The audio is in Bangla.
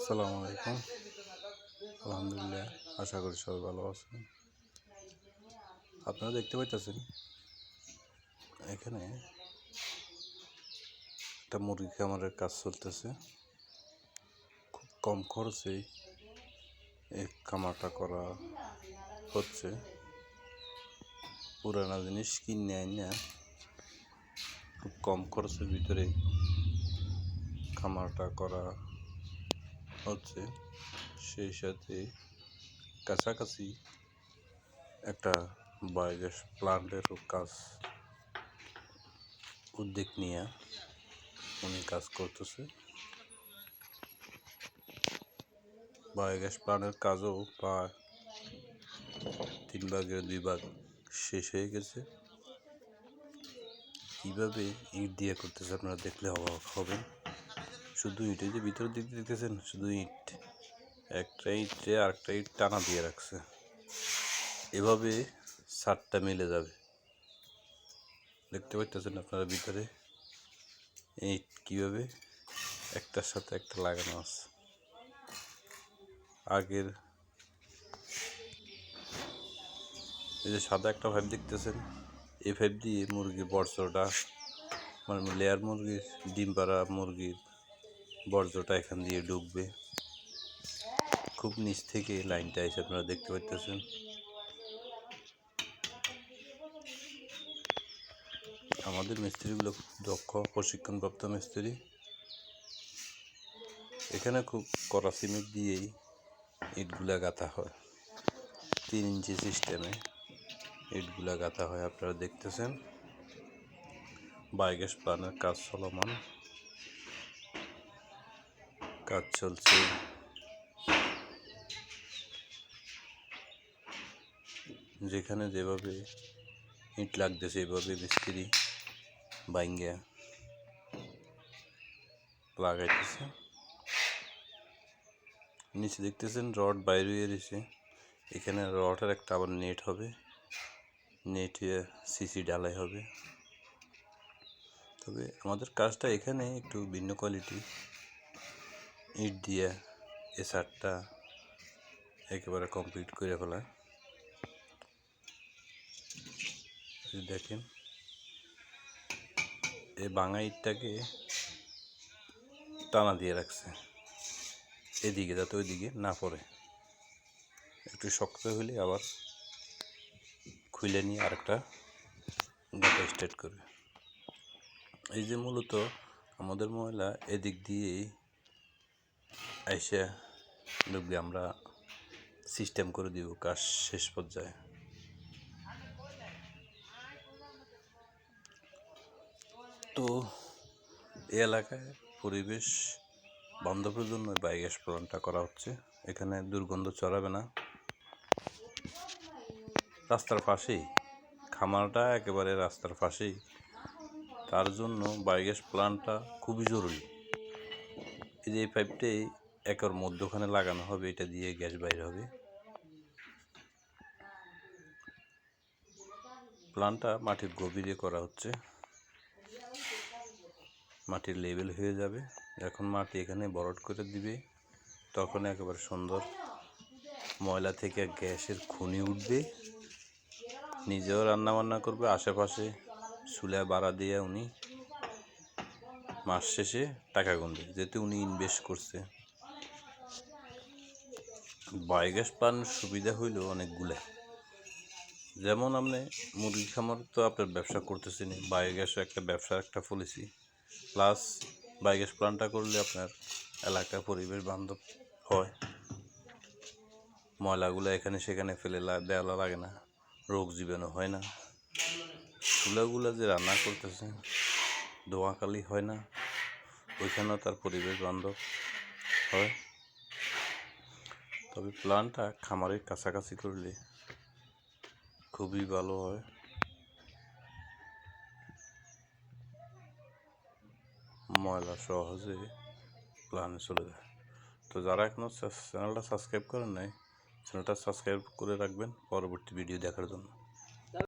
আসসালামু আলাইকুম। আলহামদুলিল্লাহ, আশা করি সবাই ভালো আছেন। আপনারা দেখতে পাইতেছেন, এখানে একটা মুরগি খামারের কাজ চলতেছে। খুব কম খরচে এই খামারটা করা হচ্ছে। পুরানা জিনিস কিনে আইনা খুব কম খরচের ভিতরে খামারটা করা হচ্ছে সেই সাথে কাছাকাছি একটা বায়োগ্যাস প্লান্টেরও কাজ, উদ্যোগ নিয়ে উনি কাজ করতেছে। বায়োগ্যাস প্লান্টের কাজও প্রায় তিন ভাগের দুই ভাগ শেষ হয়ে গেছে। কীভাবে ইট দিয়ে করতেছে আপনারা দেখলে অবাক হবেন। শুধু ইট এই যে ভিতরের দিক দিয়ে দেখতেছেন শুধু ইট। একটা ইটে আরেকটা ইট টানা দিয়ে রাখছে। এভাবে সারটা মিলে যাবে। দেখতে পাইতেছেন আপনারা ভিতরে? ইট কীভাবে? একটার সাথে একটা লাগানো আছে। আগের এই যে সাদা একটা ভাইব দেখতেছেন? এই ভাইব দিয়ে মুরগির বর্ষটা মানে লেয়ার মুরগির, ডিম পাড়া মুরগির বর্জ্যটা এখান দিয়ে ঢুকবে খুব নিচ থেকে লাইনটা এসে আপনারা দেখতে পাইতেছেন। আমাদের মিস্ত্রিগুলো খুব দক্ষ, প্রশিক্ষণপ্রাপ্ত মিস্ত্রি। এখানে খুব কড়া সিমেন্ট দিয়েই ইটগুলা গাঁথা হয়। তিন ইঞ্চি সিস্টেমে ইটগুলা গাঁথা হয়, আপনারা দেখতেছেন। বায়োগ্যাস প্লানের কাজ চলমান। কাজ চলছে। যেখানে যেভাবে ইট লাগতেছে এভাবে মিস্ত্রি বাইঙ্গা লাগাইতেছে। নিচে দেখতেছেন রড বাইরে এসেছে এখানে রডের একটা আবার নেট হবে। নেট সিসি ডালাই হবে। তবে আমাদের কাজটা এখানে একটু ভিন্ন কোয়ালিটি ইট দিয়ে এ সারটা একেবারে কমপ্লিট করে ফেলা দেখেন, এই বাঙা ইটটাকে টানা দিয়ে রাখছে। এদিকে যাতে ওইদিকে না পড়ে। একটু শক্ত হলে আবার খুলে নিয়ে আরেকটা গাটা স্টার্ট করবে এই যে মূলত আমাদের মহিলা এদিক দিয়েই আইসা ঢুকলে আমরা সিস্টেম করে দিব কাজ শেষ পর্যায়ে। তো এই এলাকায় পরিবেশ বান্ধবের জন্য বায়োগ্যাস প্লান্টটা করা হচ্ছে। এখানে দুর্গন্ধ চড়াবে না। রাস্তার পাশেই, খামারটা একেবারে রাস্তার পাশেই। তার জন্য বায়োগ্যাস প্লান্টটা খুবই জরুরি। এই যে এই পাইপটাই একর মধ্যখানে লাগানো হবে, এটা দিয়ে গ্যাস বাইর হবে। প্লান্টটা মাটির গভীরে করা হচ্ছে। মাটির লেভেল হয়ে যাবে। এখন মাটি এখানে বরট করে দিবে। তখন একেবারে সুন্দর ময়লা থেকে গ্যাসের খুনি উঠবে। নিজেও রান্না বান্না করবে, আশেপাশে চুলা বাড়া দিয়ে উনি মাস শেষে টাকা গুনবে যেহেতু উনি ইনভেস্ট করছে। বায়োগ্যাস পান সুবিধা হইল অনেকগুলা। যেমন আপনি মুরগি খামার তো আপনার ব্যবসা করতেছেন, বায়োগ্যাসও একটা ব্যবসার একটা পলিসি প্লাস বায়োগ্যাস প্লান্টটা করলে আপনার এলাকা পরিবেশ বান্ধব হয়। ময়লাগুলো এখানে সেখানে ফেলে দেওয়া লাগে না, রোগ জীবাণু হয় না। চুলাগুলো যে রান্না করতেছে ধোঁয়াকালি হয় না, ওইখানেও তার পরিবেশ বান্ধব হয়। তবে প্লান্টটা খামারের কাছাকাছি করলে খুবই ভালো হয়। ময়লা সহজে প্লানে চলে যায়। তো যারা এখনও চ্যানেলটা সাবস্ক্রাইব করেন নাই, চ্যানেলটা সাবস্ক্রাইব করে রাখবেন। পরবর্তী ভিডিও দেখার জন্য।